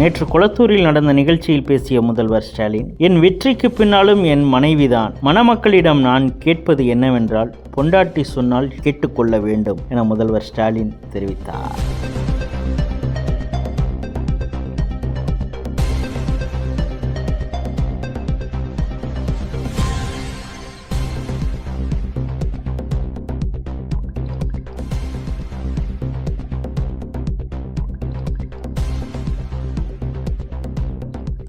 நேற்று குளத்தூரில் நடந்த நிகழ்ச்சியில் பேசிய முதல்வர் ஸ்டாலின் என் வெற்றிக்கு பின்னாலும் என் மனைவிதான். மணமக்களிடம் நான் கேட்பது என்னவென்றால் பொண்டாட்டி சொன்னால் கேட்டுக்கொள்ள வேண்டும் என முதல்வர் ஸ்டாலின் தெரிவித்தார்.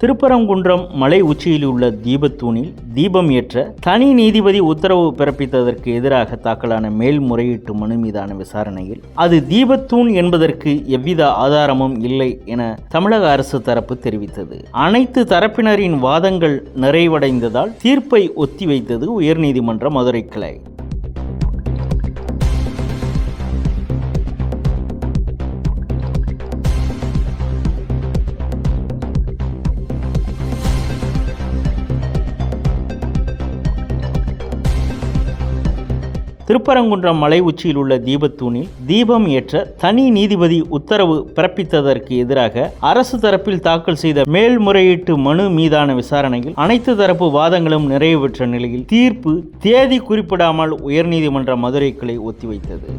திருப்பரங்குன்றம் மலை உச்சியில் உள்ள தீபத்தூணில் தீபம் ஏற்ற தனி நீதிபதி உத்தரவு பிறப்பித்ததற்கு எதிராக தாக்கலான மேல்முறையீட்டு மனு மீதான விசாரணையில் அது தீபத்தூண் என்பதற்கு எவ்வித ஆதாரமும் இல்லை என தமிழக அரசு தரப்பு தெரிவித்தது. அனைத்து தரப்பினரின் வாதங்கள் நிறைவடைந்ததால் தீர்ப்பை ஒத்திவைத்தது உயர்நீதிமன்ற மதுரை கிளை. திருப்பரங்குன்றம் மலை உச்சியில் உள்ள தீபத்தூணில் தீபம் ஏற்ற தனி நீதிபதி உத்தரவு பிறப்பித்ததற்கு எதிராக அரசு தரப்பில் தாக்கல் செய்த மேல்முறையீட்டு மனு மீதான விசாரணையில் அனைத்து தரப்பு வாதங்களும் நிறைவு பெற்ற நிலையில் தீர்ப்பு தேதி குறிப்பிடாமல் உயர்நீதிமன்ற மதுரை கிளை ஒத்திவைத்தது.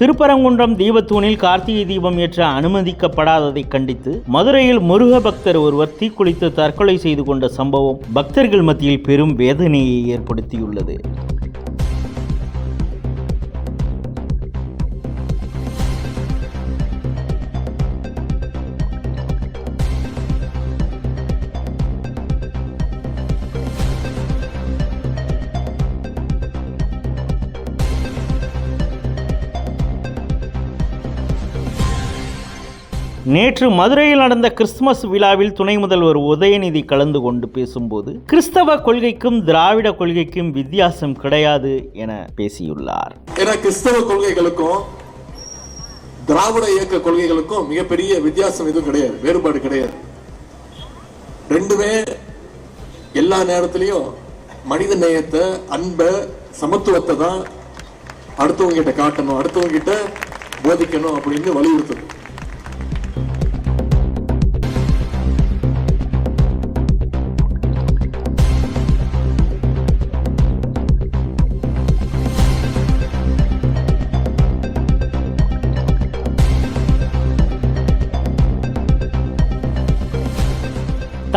திருப்பரங்குன்றம் தீபத்தூணில் கார்த்திகை தீபம் ஏற்ற அனுமதிக்கப்படாததை கண்டித்து மதுரையில் முருக பக்தர் ஒருவர் தீக்குளித்து தற்கொலை செய்து கொண்ட சம்பவம் பக்தர்கள் மத்தியில் பெரும் வேதனையை ஏற்படுத்தியுள்ளது. நேற்று மதுரையில் நடந்த கிறிஸ்துமஸ் விழாவில் துணை முதல்வர் உதயநிதி கலந்து கொண்டு பேசும்போது கிறிஸ்தவ கொள்கைக்கும் திராவிட கொள்கைக்கும் வித்தியாசம் கிடையாது என பேசியுள்ளார். ஏன்னா கிறிஸ்தவ கொள்கைகளுக்கும் திராவிட இயக்க கொள்கைகளுக்கும் மிகப்பெரிய வித்தியாசம் எதுவும் கிடையாது வேறுபாடு கிடையாது. ரெண்டுமே எல்லா நேரத்திலையும் மனித நேயத்தை அன்பை சமத்துவத்தை தான் அடுத்தவங்க கிட்ட காட்டணும் அடுத்தவங்க கிட்ட போதிக்கணும் அப்படின்னு வலியுறுத்துது.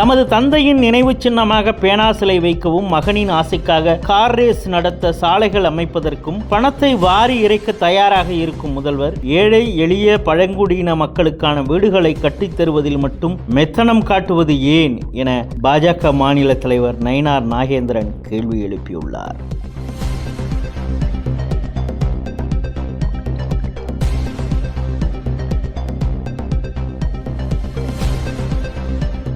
தமது தந்தையின் நினைவு சின்னமாக பேனா சிலை வைக்கவும் மகனின் ஆசைக்காக கார் ரேஸ் நடத்த சாலைகள் அமைப்பதற்கும் பணத்தை வாரி இறைக்க தயாராக இருக்கும் முதல்வர் ஏழை எளிய பழங்குடியின மக்களுக்கான வீடுகளை கட்டித் தருவதில் மட்டும் மெத்தனம் காட்டுவது ஏன் என பாஜக மாநில தலைவர் நயினார் நாகேந்திரன் கேள்வி எழுப்பியுள்ளார்.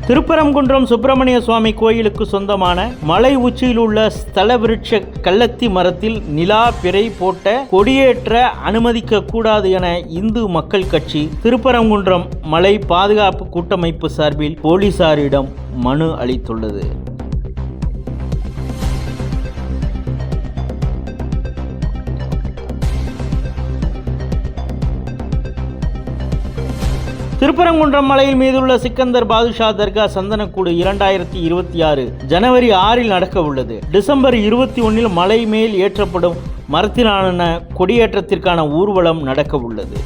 திருப்பரங்குன்றம் சுப்பிரமணிய சுவாமி கோயிலுக்கு சொந்தமான மலை உச்சியில் உள்ள ஸ்தல விருட்ச கள்ளத்தி மரத்தில் நிலா பிறை போட்ட கொடியேற்ற அனுமதிக்க கூடாது என இந்து மக்கள் கட்சி திருப்பரங்குன்றம் மலை பாதுகாப்பு கூட்டமைப்பு சார்பில் போலீசாரிடம் மனு அளித்துள்ளது. திருப்பரங்குன்றம் மலையில் மீதுள்ள சிக்கந்தர் பாதுஷா தர்கா சந்தனக்கூடு இரண்டாயிரத்தி இருபத்தி ஆறு ஜனவரி ஆறில் நடக்க உள்ளது. டிசம்பர் இருபத்தி ஒன்னில் மலை மேல் ஏற்றப்படும் மரத்திலான கொடியேற்றத்திற்கான ஊர்வலம் நடக்க உள்ளது.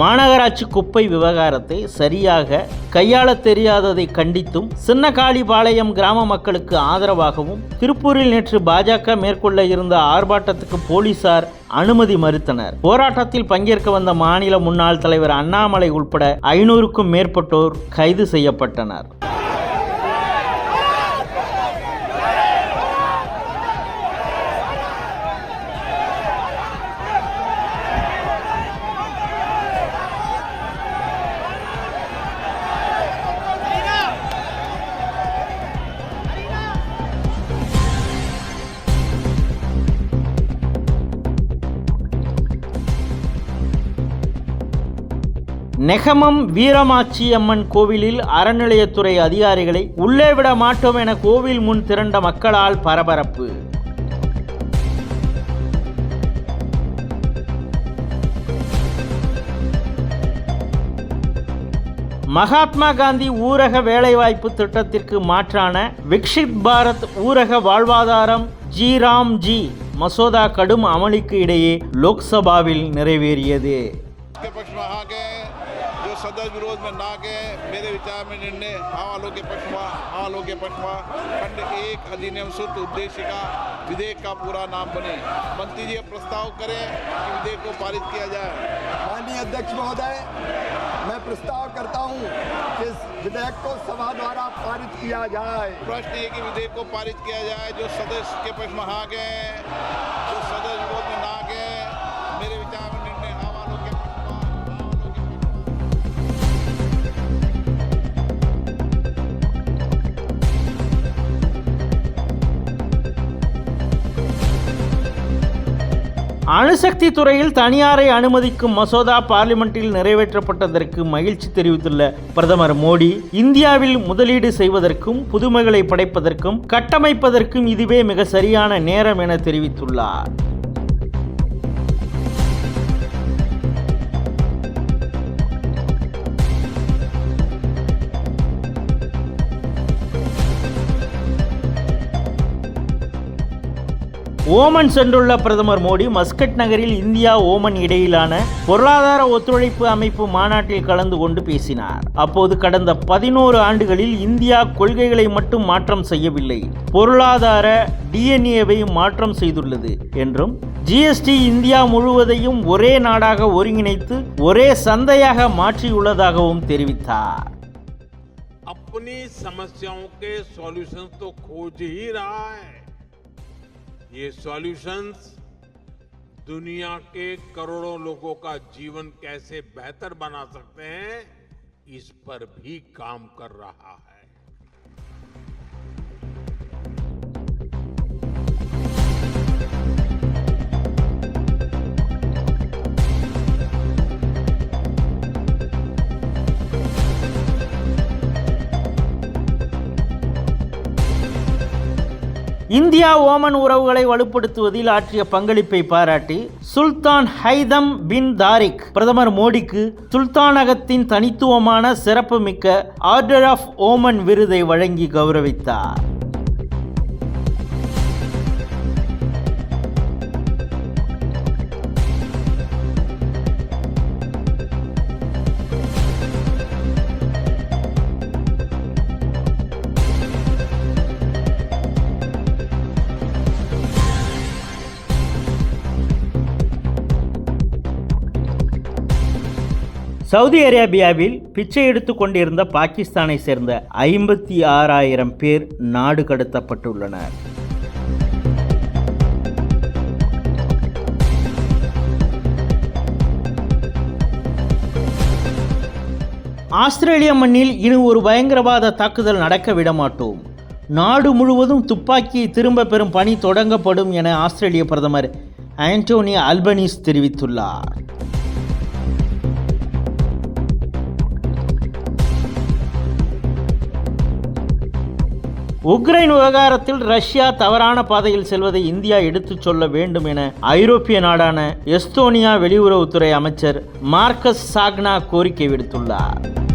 மாநகராட்சி குப்பை விவகாரத்தை சரியாக கையாள தெரியாததை கண்டித்தும் சின்னகாளிபாளையம் கிராம மக்களுக்கு ஆதரவாகவும் திருப்பூரில் நேற்று பாஜக மேற்கொள்ள இருந்த ஆர்ப்பாட்டத்துக்கு போலீசார் அனுமதி மறுத்தனர். போராட்டத்தில் பங்கேற்க வந்த மாநில முன்னாள் தலைவர் அண்ணாமலை உட்பட ஐநூறுக்கும் மேற்பட்டோர் கைது செய்யப்பட்டனர். நெகமம் வீரமாச்சி அம்மன் கோவிலில் அறநிலையத்துறை அதிகாரிகளை உள்ளே விட மாட்டோம் என கோவில் முன் திரண்ட மக்களால் பரபரப்பு. மகாத்மா காந்தி ஊரக வேலைவாய்ப்பு திட்டத்திற்கு மாற்றான விக்ஷித் பாரத் ஊரக வாழ்வாதாரம் ஜி ராம் ஜி மசோதா கடும் அமளிக்கு இடையே லோக்சபாவில் நிறைவேறியது. गए विरोध में ना गए मेरे विचार में निर्णय हाँ के पक्ष में के पक्ष में खंड एक अधिनियम सूत्र उद्देश्य का विधेयक का पूरा नाम बने। मंत्री जी प्रस्ताव करें कि विधेयक को पारित किया जाए। माननीय अध्यक्ष महोदय मैं प्रस्ताव करता हूँ कि इस विधेयक को सभा द्वारा पारित किया जाए। प्रश्न ये कि विधेयक को पारित किया जाए जो सदस्य के पक्ष में आ गए जो सदस्य विरोध में அணுசக்தி துறையில் தனியாரை அனுமதிக்கும் மசோதா பார்லிமெண்டில் நிறைவேற்றப்பட்டதற்கு மகிழ்ச்சி தெரிவித்துள்ள பிரதமர் மோடி இந்தியாவில் முதலீடு செய்வதற்கும் புதுமைகளை படைப்பதற்கும் கட்டமைப்பதற்கும் இதுவே மிக சரியான நேரம் என தெரிவித்துள்ளார். ஓமன் சென்றுள்ள பிரதமர் மோடி மஸ்கட் நகரில் இந்தியா ஓமன் இடையிலான பொருளாதார ஒத்துழைப்பு அமைப்பு மாநாட்டில் கலந்து கொண்டு பேசினார் அப்போது கடந்த பதினோரு ஆண்டுகளில் இந்தியா கொள்கைகளை மட்டும் மாற்றம் செய்யவில்லை பொருளாதார டிஎன்ஏவை மாற்றம் செய்துள்ளது என்றும் ஜிஎஸ்டி இந்தியா முழுவதையும் ஒரே நாடாக ஒருங்கிணைத்து ஒரே சந்தையாக மாற்றியுள்ளதாகவும் தெரிவித்தார் अपनी समस्याओं के सॉल्यूशंस तो खोज ही रहा है ये सॉल्यूशंस दुनिया के करोड़ों लोगों का जीवन कैसे बेहतर बना सकते हैं, इस पर भी काम कर रहा है। இந்தியா ஓமன் உறவுகளை வலுப்படுத்துவதில் ஆற்றிய பங்களிப்பை பாராட்டி சுல்தான் ஹைதம் பின் தாரிக் பிரதமர் மோடிக்கு சுல்தானகத்தின் தனித்துவமான சிறப்புமிக்க ஆர்டர் ஆஃப் ஓமன் விருதை வழங்கி கௌரவித்தார். சவுதி அரேபியாவில் பிச்சை எடுத்து கொண்டிருந்த பாகிஸ்தானை சேர்ந்த ஐம்பத்தி ஆறாயிரம் பேர் நாடு கடத்தப்பட்டுள்ளனர். ஆஸ்திரேலிய மண்ணில் இனி ஒரு பயங்கரவாத தாக்குதல் நடக்க விடமாட்டோம். நாடு முழுவதும் துப்பாக்கியை திரும்ப பெறும் பணி தொடங்கப்படும் என ஆஸ்திரேலிய பிரதமர் ஆண்டோனி அல்பனீஸ் தெரிவித்துள்ளார். உக்ரைன் விவகாரத்தில் ரஷ்யா தவறான பாதையில் செல்வதை இந்தியா எடுத்துச் சொல்ல வேண்டும் என ஐரோப்பிய நாடான எஸ்தோனியா வெளியுறவுத்துறை அமைச்சர் மார்க்கஸ் சாக்னா கோரிக்கை விடுத்துள்ளார்.